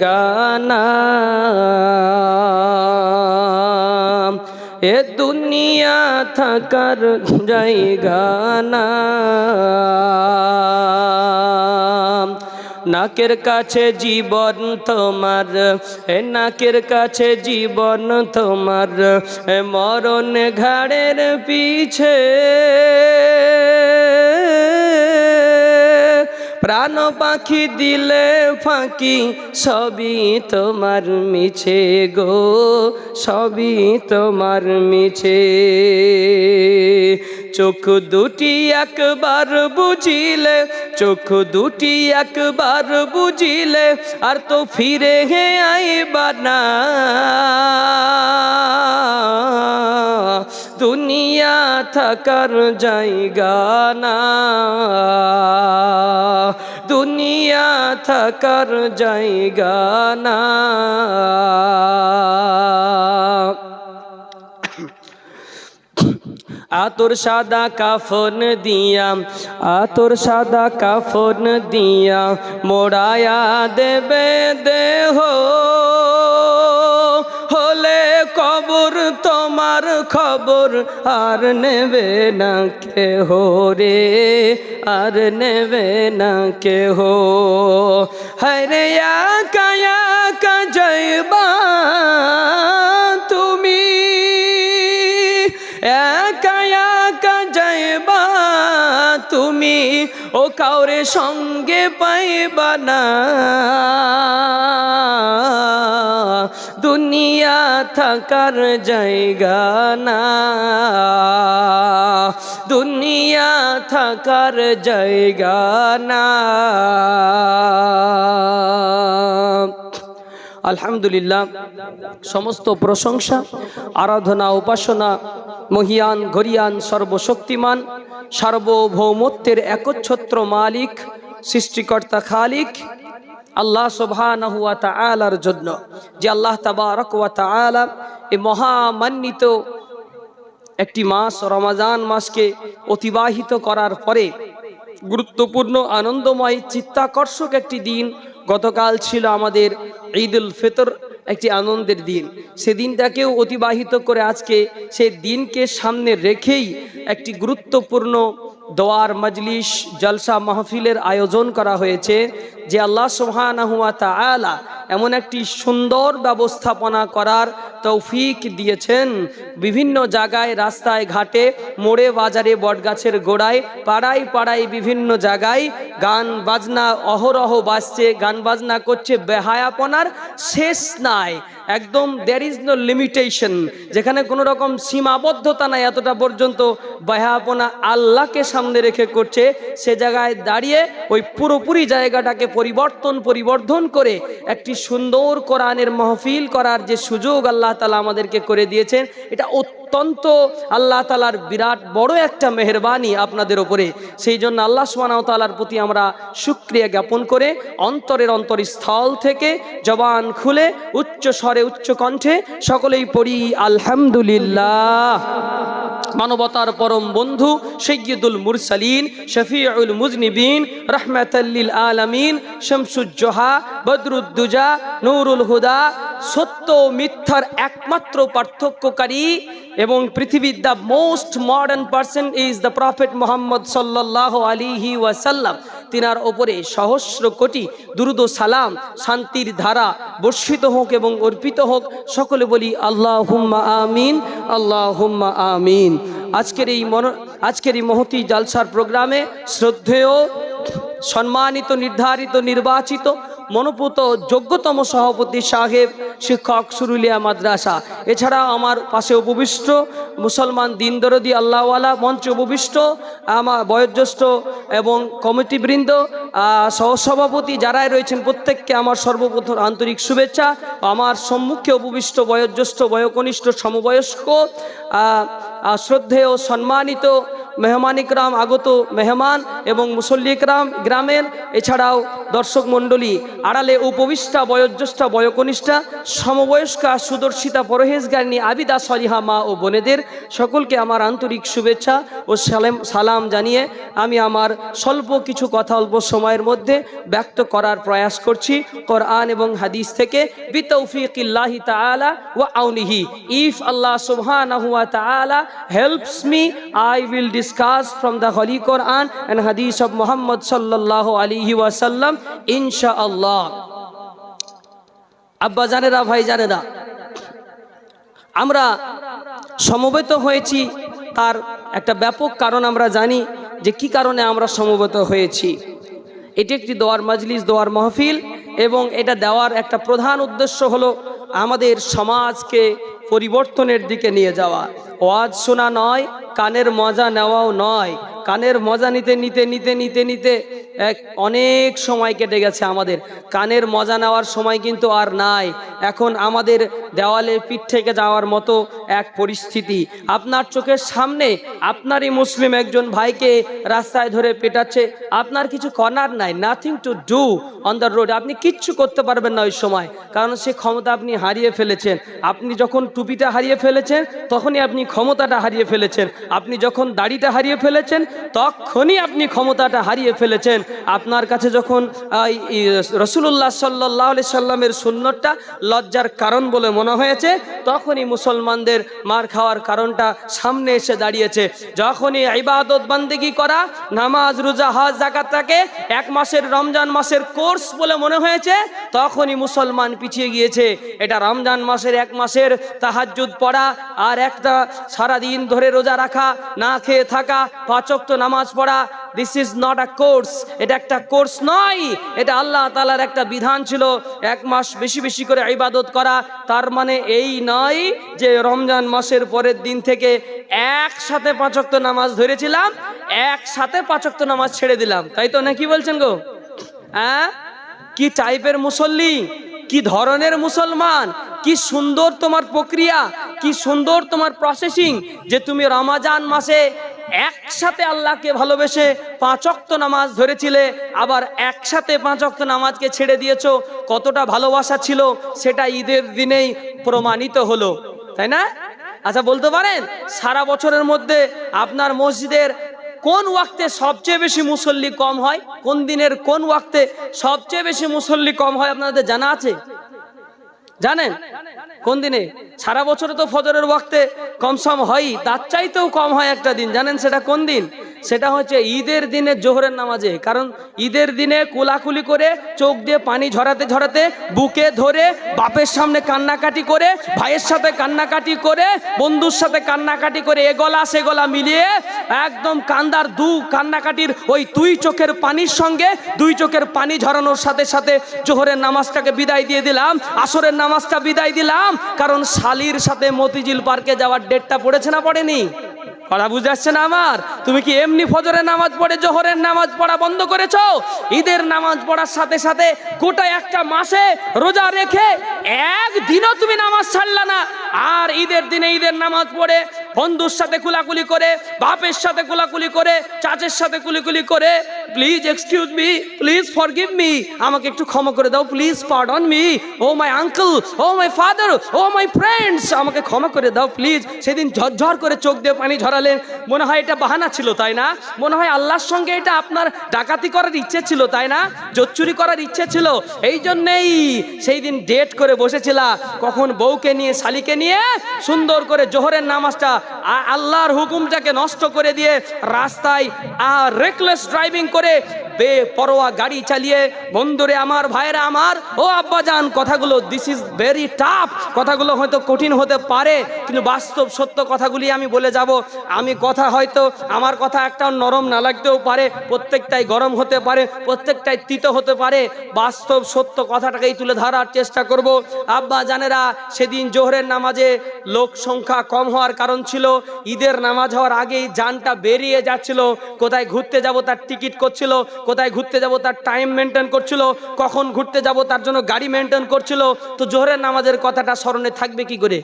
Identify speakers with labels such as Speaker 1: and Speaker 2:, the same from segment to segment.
Speaker 1: গানা। এ দুনিয়া থাকার জায়গা না। নাকের কাছে জীবন তোমার, এ নাকের কাছে জীবন তোমার মরণ ঘাড়ের পিছে। প্রাণ পাখি দিলে ফাঁকি, সবই তোমার মিছে গো, সবই তোমার মিছে। চোখ দুটি একবার বুঝিলে, চোখ দুটি একবার বুঝিলে, আর তো ফিরে হে আইবা না। দুনিয়া থাকার জায়গা না। দুনিয়া থাকার জায়গা না। আতর সাদা কাফন দিয়া, আতর সাদা কাফন দিয়া, মোড়ায়া দেবে দেহ খবর আর নেবে না কেহ রে, আর নেবে না কেহ। হরে কায়া কাজবা তুমি, একা একা যাইবা তুমি, ও কাউরে সঙ্গে পাইবা না। দুনিয়া থাকার জায়গা না। দুনিয়া থাকার জায়গা না। আলহামদুলিল্লাহ, সমস্ত প্রশংসা, আরাধনা, উপাসনা, মহিয়ান, ঘরিয়ান, সর্বশক্তিমান, সার্বভৌমত্বের একচ্ছত্র মালিক, সৃষ্টিকর্তা খালিক আল্লাহ সুবহানাহু ওয়া তাআলার জন্য যে আল্লাহ তাবারক তাআলা এই মহামান্বিত একটি মাস, রমাজান মাসকে অতিবাহিত করার পরে গুরুত্বপূর্ণ, আনন্দময়, চিত্তাকর্ষক একটি দিন গতকাল ছিল আমাদের ঈদুল ফিতর, একটি আনন্দের দিন। সেদিনটাকেও অতিবাহিত করে আজকে সেই দিনকে সামনে রেখেই একটি গুরুত্বপূর্ণ দোয়ার মজলিস জলসা মাহফিলের আয়োজন করা হয়েছে যে আল্লাহ তা তাআলা এমন একটি সুন্দর ব্যবস্থাপনা করার তৌফিক দিয়েছেন। বিভিন্ন জায়গায়, রাস্তায়, ঘাটে, মোড়ে, বাজারে, বটগাছের গোড়ায়, পাড়ায় পাড়ায় বিভিন্ন জায়গায় গান বাজনা অহরহ বাজছে, গান বাজনা করছে বেহায়াপনার শেষ নাই। একদম দ্যার ইজ নো লিমিটেশন যেখানে কোনো রকম সীমাবদ্ধতা নাই এতটা পর্যন্ত। বেহায়াপনা আল্লাহকে সামনে রেখে করছে। সে জায়গায় দাঁড়িয়ে ওই পুরোপুরি জায়গাটাকে পরিবর্তন, পরিবর্ধন করে একটি সুন্দর কোরআনের মাহফিল করার যে সুযোগ আল্লাহ তালা আমাদেরকে করে দিয়েছেন, এটা অত্যন্ত আল্লাহ তালার বিরাট বড় একটা মেহরবানি আপনাদের ওপরে সেই জন্য আল্লাহ সুবাহ তালার প্রতি আমরা সুক্রিয়া জ্ঞাপন করে অন্তরের অন্তরস্থল থেকে জবান খুলে উচ্চ স্বরে উচ্চ কণ্ঠে সকলেই পড়ি, আলহামদুলিল্লাহ। মানবতার পরম বন্ধু সৈয়দুল মুরসালিন শফিউল মুজনিবিন রহমাতাল্লিল আলমিন শামসুজ্জোহা বদরুদ্দুজা নুরুল হুদা সত্য মিথ্যার একমাত্র পার্থক্যকারী এবং পৃথিবীর the most modern person is the prophet Mohammad সাল্লাহ আলিহি ওয়াসাল্লাম। তিনার ওপরে সহস্র কোটি দুরুদ সালাম, শান্তির ধারা বর্ষিত হোক এবং অর্পিত হোক। সকলে বলি আল্লাহ হুম্মা আমিন আল্লাহ হুম্মা আমিন। আজকের এই মন, আজকের এই মহতি জালসার প্রোগ্রামে শ্রদ্ধেয়, সম্মানিত, নির্ধারিত, নির্বাচিত মনোপুত যোগ্যতম সভাপতি সাহেব, শিক্ষক সুরুলিয়া মাদ্রাসা। এছাড়া আমার পাশে উপবিষ্ট মুসলমান দিনদরদি আল্লাহওয়ালা মঞ্চে উপবিষ্ট আমার বয়োজ্যেষ্ঠ এবং কমিটিবৃন্দ সহসভাপতি যারাই রয়েছেন প্রত্যেককে আমার সর্বপ্রথম আন্তরিক শুভেচ্ছা। আমার সম্মুখে উপবিষ্ট বয়োজ্যেষ্ঠ, বয়কনিষ্ঠ, সমবয়স্ক শ্রদ্ধেয়, সম্মানিত মেহমানিকরাম আগত মেহমান এবং মুসল্লিকরাম গ্রামের, এছাড়াও দর্শক মণ্ডলী, আড়ালে উপবিষ্টা, বয়োজ্যেষ্ঠা, বয়কনিষ্ঠা, সমবয়স্কা, সুদর্শিতা পরহেজগারিনী আবিদা সলিহা মা ও বোনেদের সকলকে আমার আন্তরিক শুভেচ্ছা ও সালাম সালাম জানিয়ে আমি আমার স্বল্প কিছু কথা অল্প সময়ের মধ্যে ব্যক্ত করার প্রয়াস করছি কোরআন এবং হাদিস থেকে। বিতৌফিকিল্লাহি তাআলা ওয়া আউনিহি। ইফ আল্লাহ সুবহানাহু ওয়া তাআলা helps me I will discuss from the Holy Quran and hadith of Muhammad sallallahu alaihi wasallam inshallah. আব্বা জানেরা, ভাই জানেরা, আমরা সমবেত হয়েছি, তার একটা ব্যাপক কারণ আমরা জানি যে কি কারণে আমরা সমবেত হয়েছি। এটি একটি দোয়ার মজলিস, দোয়ার মাহফিল, এবং এটা দেওয়ার একটা প্রধান উদ্দেশ্য হলো আমাদের সমাজকে পরিবর্তনের দিকে নিয়ে যাওয়া। ওয়াজ শোনা নয়, কানের মজা নেওয়াও নয়। কানের মজা নিতে নিতে নিতে নিতে নিতে এক অনেক সময় কেটে গেছে আমাদের। কানের মজা নেওয়ার সময় কিন্তু আর নাই। এখন আমাদের দেওয়ালে পিঠ থেকে যাওয়ার মতো এক পরিস্থিতি। আপনার চোখের সামনে আপনারই মুসলিম একজন ভাইকে রাস্তায় ধরে পেটাচ্ছে। আপনার কিছু করার নাই nothing to do on the road আপনি কিচ্ছু করতে পারবেন না ওই সময়। কারণ সে ক্ষমতা আপনি হারিয়ে ফেলেছেন। আপনি যখন টুপিটা হারিয়ে ফেলেছেন, তখনই আপনি ক্ষমতাটা হারিয়ে ফেলেছেন। আপনি যখন দাড়িটা হারিয়ে ফেলেছেন, তখনই আপনি ক্ষমতাটা হারিয়ে ফেলেছেন। আপনার কাছে যখন রসুল্লাহ সাল্লাহ আলি সাল্লামের সুন্নতটা লজ্জার কারণ বলে মনে হয়েছে, তখনই মুসলমানদের মার খাওয়ার কারণটা সামনে এসে দাঁড়িয়েছে। যখনই ইবাদত বান্দিগি করা, নামাজ, রোজা, হজ জাকাতটাকে এক মাসের রমজান মাসের কোর্স বলে মনে হয়েছে, তখনই মুসলমান পিছিয়ে গিয়েছে। এটা রমজান মাসের এক মাসের তাহাজ্জুদ পড়া আর একটা সারা দিন ধরে রোজা রাখা, না খেয়ে থাকা পাচক নামাজ পড়া this is not a course এটা একটা কোর্স নয়, এটা আল্লাহ তালার একটা বিধান ছিল, এক মাস বেশি বেশি করে ইবাদত করা, তার মানে এই নয় যে রমজান মাসের পরের দিন থেকে একসাথে পাঁচক্ত নামাজ ধরেছিলাম, একসাথে পাঁচক্ত নামাজ ছেড়ে দিলাম, তাই তো না কি বলছেন গো? হ্যাঁ? কি টাইপের মুসল্লি? কি ধরনের মুসলমান? কি সুন্দর তোমার প্রক্রিয়া? কি সুন্দর তোমার প্রসেসিং যে তুমি রমাজান মাসে একসাথে আল্লাহকে ভালোবেসে পাঁচক্ত নামাজ ধরেছিলে, আবার একসাথে পাঁচক্ত নামাজকে ছেড়ে দিয়েছ। কতটা ভালোবাসা ছিল, সেটা ঈদের দিনেই প্রমাণিত হলো। তাই না? আচ্ছা বলতে পারেন? সারা বছরের মধ্যে আপনার মসজিদের কোন ওয়াক্তে সবচেয়ে বেশি মুসল্লি কম হয়? কোন দিনের কোন ওয়াক্তে সবচেয়ে বেশি মুসল্লি কম হয় আপনাদের জানা আছে? জানেন? কোন দিনে? সারা বছরে তো ফজরের ওয়াক্তে কমসম হয় তার চাইতেও কম হয় একটা দিন, জানেন সেটা কোন দিন? সেটা হচ্ছে ঈদের দিনে জোহরের নামাজে। কারণ ঈদের দিনে কোলাকুলি করে চোখ দিয়ে পানি ঝরাতে ঝরাতে, বুকে ধরে বাপের সামনে কান্নাকাটি করে, ভাইয়ের সাথে কান্নাকাটি করে, বন্ধুর সাথে কান্নাকাটি করে, এ গলা সে গলা মিলিয়ে একদম কান্দার দু কান্নাকাটির ওই দুই চোখের পানির সঙ্গে, দুই চোখের পানি ঝরানোর সাথে সাথে জোহরের নামাজটাকে বিদায় দিয়ে দিলাম, আসরের নামাজটা বিদায় দিলাম, কারণ শালির সাথে মতিঝিল পার্কে যাওয়ার ডেটটা পড়েছে না পড়েনি? কথা বুঝে আসছে না আমার? তুমি কি এমনি ফজরের নামাজ পড়ে, জোহরের নামাজ পড়া বন্ধ করেছ? ঈদের নামাজ পড়ার সাথে সাথে গোটা একটা মাসে রোজা রেখে একদিনও তুমি নামাজ ছাড়লা না। আর ঈদের দিনে ঈদের নামাজ পড়ে, বন্ধুর সাথে কুলাকুলি করে, বাপের সাথে কুলাকুলি করে, চাচের সাথে কুলিকুলি করে please excuse me please forgive me আমাকে একটু ক্ষমা করে দাও. Please pardon me oh my uncle oh my father oh my friends আমাকে ক্ষমা করে দাও প্লিজ সেদিন ঝরঝর করে চোখ দিয়ে পানি ঝরালেন। মনে হয় এটা বাহানা ছিল, তাই না? মনে হয় আল্লাহর সঙ্গে এটা আপনার ডাকাতি করার ইচ্ছে ছিল, তাই না? জোচ্চুরি করার ইচ্ছে ছিল। এই জন্যেই সেই দিন ডেট করে বসেছিলা। কখন বউকে নিয়ে, শালিকে নিয়ে সুন্দর করে জোহরের নামাজটা আল্লাহর হুকুমটাকে নষ্ট করে দিয়ে রাস্তায় আর রেকলেস ড্রাইভিং করে করে বেপরোয়া গাড়ি চালিয়ে, বন্ধুরে আমার ভাইরা আমার, ও আব্বাজান, কথাগুলো দিস ইজ ভেরি টাফ কথাগুলো হয়তো কঠিন হতে পারে, কিন্তু বাস্তব সত্য কথাগুলি আমি বলে যাব। আমি কথা হয়তো, আমার কথা একটা নরম না লাগতেও পারে, প্রত্যেকটাই গরম হতে পারে, প্রত্যেকটাই তিতো হতে পারে, বাস্তব সত্য কথাটাকেই তুলে ধরার চেষ্টা করব। আব্বা জানেরা সেদিন জোহরের নামাজে লোক সংখ্যা কম হওয়ার কারণ ছিল, ঈদের নামাজ হওয়ার আগেই যানটা বেরিয়ে যাচ্ছিল, কোথায় ঘুরতে যাব তার টিকিট করছিল কোথায় ঘুরতে যাব, তার টাইম মেনটেন করছিল, কখন ঘুরতে যাব, তার জন্য গাড়ি মেনটেন করছিল। তো জোহরের নামাজের কথাটা স্মরণে থাকবে কি করে?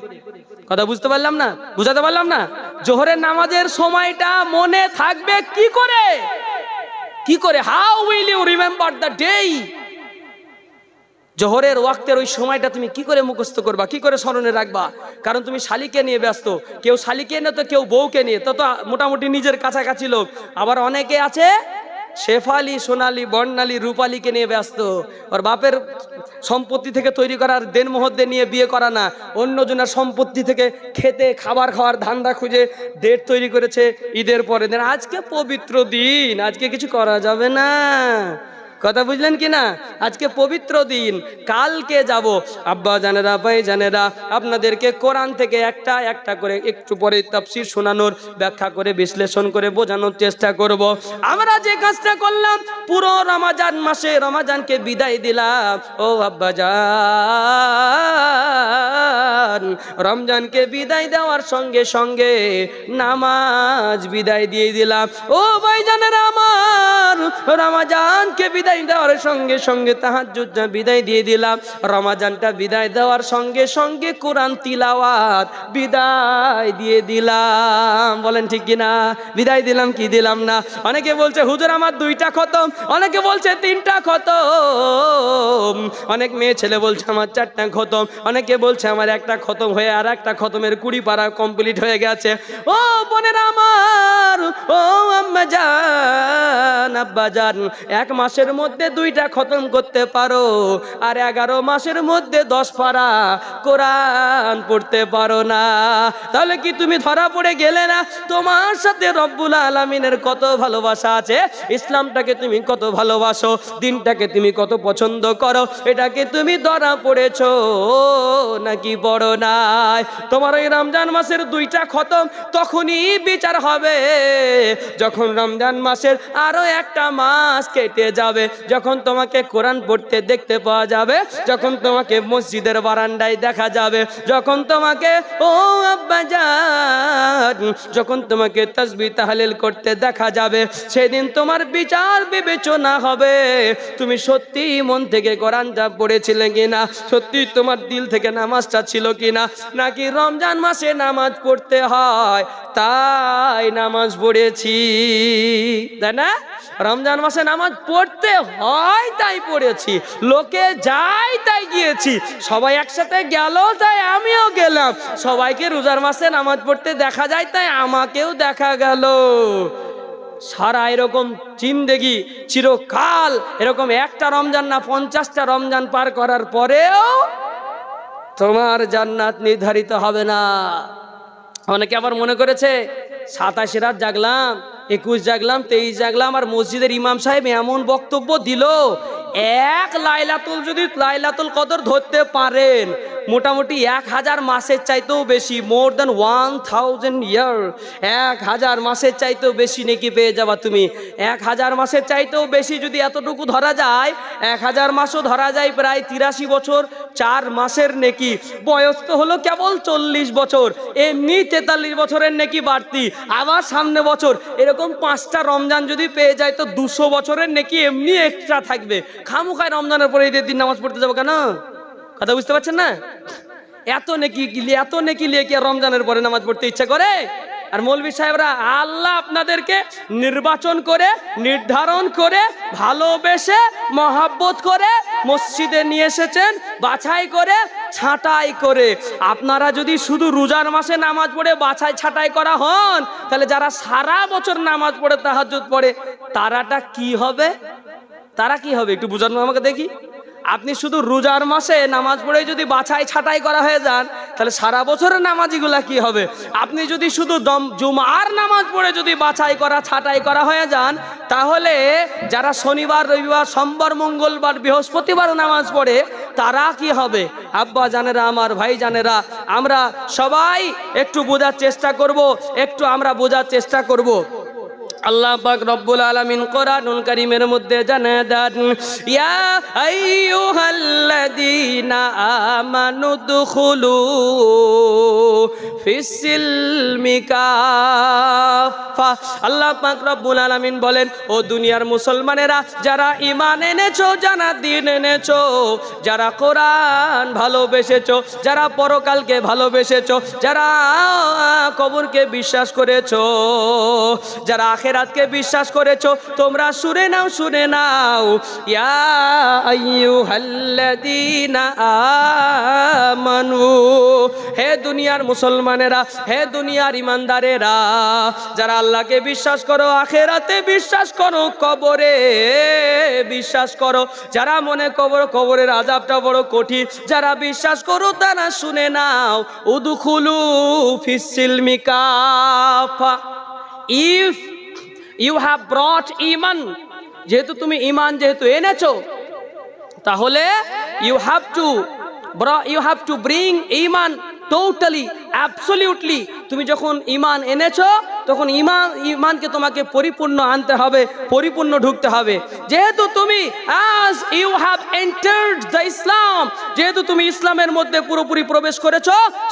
Speaker 1: কথা বুঝতে পারলাম না? বুঝাতে পারলাম না? জোহরের নামাজের সময়টা মনে থাকবে কি করে? কি করে? How will you remember the day জোহরের ওয়াক্তের ওই সময়টা তুমি কি করে মুখস্থ করবা? কি করে স্মরণে রাখবা? কারণ তুমি শালিকে নিয়ে ব্যস্ত। কেউ শালিকে নিয়ে, তো কেউ বউকে নিয়ে। তো তো মোটামুটি নিজের কাছাকাছি লোক। আবার অনেকে আছে শেফালি, সোনালি, বর্ণালি, রূপালীকে নিয়ে ব্যস্ত। ওর বাপের সম্পত্তি থেকে তৈরি করার দেন মহদ্দে নিয়ে বিয়ে করা না। অন্যজনের সম্পত্তি থেকে খেতে, খাবার খাওয়ার ধান্দা খুঁজে ডেট তৈরি করেছে ঈদের পরে দিন। আজকে পবিত্র দিন, আজকে কিছু করা যাবে না। কথা বুঝলেন কি না? আজকে পবিত্র দিন, কালকে যাব। আব্বা জানেরা, ভাই জানেরা, আপনাদেরকে কোরআন থেকে একটা একটা করে একটু পরে তাফসির শোনানোর ব্যাখ্যা করে, বিশ্লেষণ করে বোঝানোর চেষ্টা করব। আমরা যে কাজটা করলাম, পুরো রমাজান মাসে রমাজানকে বিদায় দিলাম। ও আব্বা জান, রমজানকে বিদায় দেওয়ার সঙ্গে সঙ্গে নামাজ বিদায় দিয়ে দিলাম। ও ভাই জানেরা আমার, রমাজানকে বিদায় দেওয়ার সঙ্গে সঙ্গে তাহাজ্জুদটা বিদায় দিয়ে দিলাম। রমাজানটা বিদায় দেওয়ার সঙ্গে সঙ্গে কোরআন তিলাওয়াত বিদায় দিয়ে দিলাম। বলেন ঠিক কিনা? বিদায় দিলাম কি দিলাম না? অনেকে বলছে, হুজুর, আমার দুইটা খতম। অনেকে বলছে, তিনটা খতম। অনেক মেয়ে ছেলে বলছে, আমার চারটা খতম। অনেকে বলছে, আমার একটা খতম হয়ে আর একটা খতমের কুড়ি পাড়া কমপ্লিট হয়ে গেছে। ও বোনের আমার, ও আম্মা জান, আব্বা জান, এক মাসের মধ্যে দুইটা খতম করতে পারো, আর এগারো মাসের মধ্যে দশ পারা কোরআন পড়তে পারো না। তাহলে কি তুমি ধরা পড়ে গেলে না? তোমার সাথে রব্বুল আলমিনের কত ভালোবাসা আছে? ইসলামটাকে তুমি কত ভালোবাসো? দিনটাকে তুমি কত পছন্দ করো? এটাকে তুমি ধরা পড়েছো নাকি বড় নাই? তোমার ওই রমজান মাসের দুইটা খতম তখনই বিচার হবে, যখন রমজান মাসের আরও একটা মাস কেটে যাবে। যখন তোমাকে কোরআন পড়তে দেখতে পাওয়া যাবে, যখন তোমাকে মসজিদের বারান্দায় দেখা যাবে, যখন তোমাকে, ও আব্বা যখন তোমাকে তসবি তাহলিল করতে দেখা যাবে, সেদিন তোমার বিচার বিবেচনা হবে। তুমি সত্যি মন থেকে কোরআনটা পড়েছিলে কিনা? সত্যি তোমার দিল থেকে নামাজটা ছিল কিনা? নাকি রমজান মাসে নামাজ পড়তে হয়? তাই নামাজ পড়েছি। তাই না? রমজান মাসে নামাজ পড়তে হয়, তাই পড়েছি। লোকে যাই তাই গিয়েছি। সবাই একসাথে গেল, তাই আমিও গেলাম। সবাইকে রোজার মাসে নামাজ পড়তে দেখা যায় তাই আমাকেও দেখা গেল। সারা এরকম চিন্দেগি চিরকাল এরকম একটা রমজান না পঞ্চাশটা রমজান পার করার পরেও তোমার জান্নাত নির্ধারিত হবে না। অনেকে আবার মনে করেছে, সাতাশে রাত জাগলাম, একুশ জাগলাম, তেইশ জাগলাম, আর মসজিদের ইমাম সাহেব এমন বক্তব্য দিল, এক লাইলাতুল, যদি লাইলাতুল কদর ধরতে পারেন মোটামুটি এক হাজার মাসের চাইতেও বেশি মোর দেন ওয়ান থাউজেন্ড ইয়ার এক হাজার মাসের চাইতেও বেশি নাকি পেয়ে যাবা তুমি। এক হাজার মাসের চাইতেও বেশি যদি এতটুকু ধরা যায়, এক হাজার মাসও ধরা যায় প্রায় তিরাশি বছর, চার মাসের নেকি। বয়স তো হলো কেবল চল্লিশ বছর, এমনি তেতাল্লিশ বছরের নেকি বাড়তি। আবার সামনে বছর, এরকম পাঁচটা রমজান যদি পেয়ে যায় তো দুশো বছরের নেকি এমনি এক্সট্রা থাকবে। খামুখায় রমজানের পরে ঈদের দিন নামাজ পড়তে যাব কেন? কথা বুঝতে পারছেন না? এত নেকি এত নেকি লিয়ে কি রমজানের পরে নামাজ পড়তে ইচ্ছা করে? আর মৌলবী সাহেবরা, আল্লাহ আপনাদেরকে নির্বাচন করে, নির্ধারণ করে, ভালোবেসে, মহাব্বত করে মসজিদে নিয়ে এসেছেন, বাছাই করে, ছাঁটাই করে। আপনারা যদি শুধু রোজার মাসে নামাজ পড়ে বাছাই ছাঁটাই করা হন, তাহলে যারা সারা বছর নামাজ পড়ে, তাহাজ্জুদ পড়ে, তারাটা কি হবে? তারা কি হবে? একটু বুঝানো আমাকে দেখি। আপনি শুধু রোজার মাসে নামাজ পড়ে যদি বাছাই ছাঁটাই করা হয়ে যান, তাহলে সারা বছরের নামাজিগুলা কি হবে? আপনি যদি শুধু দম, জুমার নামাজ পড়ে যদি বাছাই করা, ছাঁটাই করা হয়ে যান, তাহলে যারা শনিবার, রবিবার, সোমবার, মঙ্গলবার, বৃহস্পতিবার নামাজ পড়ে, তারা কি হবে? আব্বা জানেরা, আমার ভাই জানেরা, আমরা সবাই একটু বোঝার চেষ্টা করব, একটু আমরা বোঝার চেষ্টা করব। আল্লাহ পাক রব্বুল আলামিন কোরআনুল কারীমের মধ্যে জানায় দেন, ইয়া আইয়ুহাল্লাযীনা আমানু দুখুলু কাফা আল্লাহ পাক রব্বুল আলামিন বলেন, ও দুনিয়ার মুসলমানেরা, যারা ঈমান এনেছো, যারা দিন এনেছো, যারা কোরআন ভালোবেসেছো, যারা পরকালকে ভালোবেসেছো, যারা কবরকে বিশ্বাস করেছ, যারা আখেরাতকে বিশ্বাস করেছ, তোমরা শুনে নাও শুনে নাও। ইয়া হে দুনিয়ার মুসলমানেরা, হে দুনিয়ার ইমানদারেরা, যারা আল্লাহকে বিশ্বাস করো, আখেরাতে বিশ্বাস করো, কবরে বিশ্বাস করো। যারা মনে কবর, কবরের আজাবটা বড় কঠিন, যারা বিশ্বাস করো, তারা শুনে নাও। উদুখুলু ফিসিলমি কাফা। ইফ ইউ হ্যাভ ব্রট ইমান যেহেতু তুমি ইমান যেহেতু এনেছো, তাহলে you have to you have to bring Iman totally absolutely তুমি যখন ইমান এনেছো, তখন ইমান ইমানকে তোমাকে পরিপূর্ণ আনতে হবে, পরিপূর্ণ ঢুকতে হবে। যেহেতু তুমি as you have entered the Islam যেহেতু তুমি ইসলামের মধ্যে পুরোপুরি প্রবেশ করেছ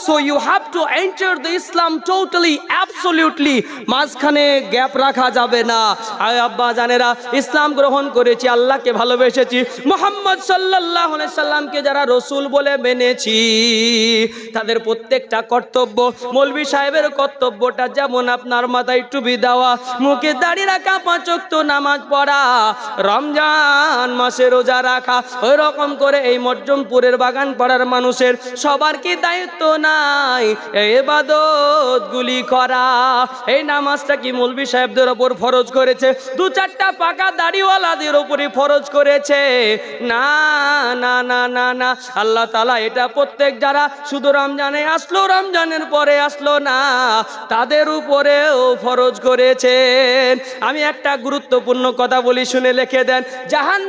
Speaker 1: so you have to enter the Islam totally absolutely মাঝখানে গ্যাপ রাখা যাবে না। আয় আব্বা জানেরা, ইসলাম গ্রহণ করেছি, আল্লাহকে ভালোবেসেছি। মোহাম্মদ সাল্লাহ সাল্লামকে যারা রসুল বলে মেনেছি, তাদের প্রত্যেকটা কর্তব্য মৌলবি সাহেবের কর্তব্যটা যেমন আপনার মাথায় টুপি দেওয়া, মুখে দাঁড়িয়ে রাখা পাঁচক্ত নামাজ পড়া, রমজান মাসে রোজা রাখা ওই রকম করে এই মজ্জমপুরের বাগান পাড়ার মানুষের সবার কি দায়িত্ব নাই? এবাদত গুলি করা, এই নামাজটা কি মৌলবি সাহেবদের ওপর ফরজ করেছে? দু চারটা পাকা দাড়িওয়ালাদের ওপরই ফরজ করেছে। না না না না না, আল্লাহ তালা এটা প্রত্যেক যারা শুধু রমজানে আসলো রমজানের পরে আসলো না, তাদের উপরেও ফরজ করেছেন। আমি একটা গুরুত্বপূর্ণ কথা বলি, শুনে লিখে দেন জাহান্ন